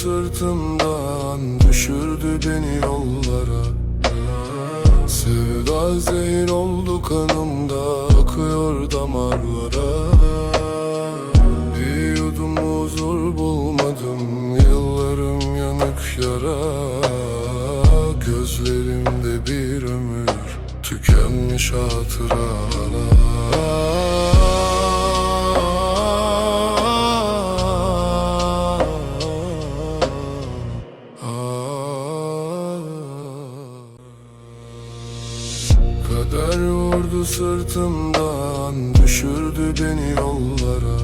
sırtımdan Düşürdü beni yollara. Sevda zehir oldu kanımda Akıyor damarlara. Bir yudum huzur bulmadım Yıllarım yanık yara. Gözlerimde bir ömür Tükenmiş hatıralar Kader vurdu sırtımdan Düşürdü beni yollara.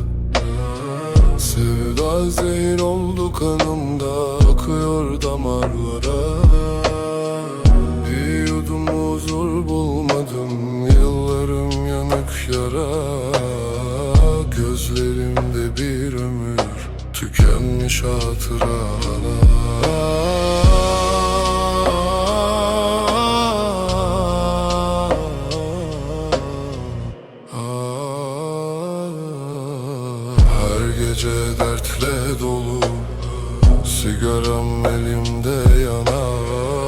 Sevda zehir oldu kanımda Akıyor damarlara. Bir yudum huzur bulmadım Yıllarım yanık yara. Gözlerimde bir ömür Tükenmiş hatıralar Her gece dertle dolu Sigaram elimde yanar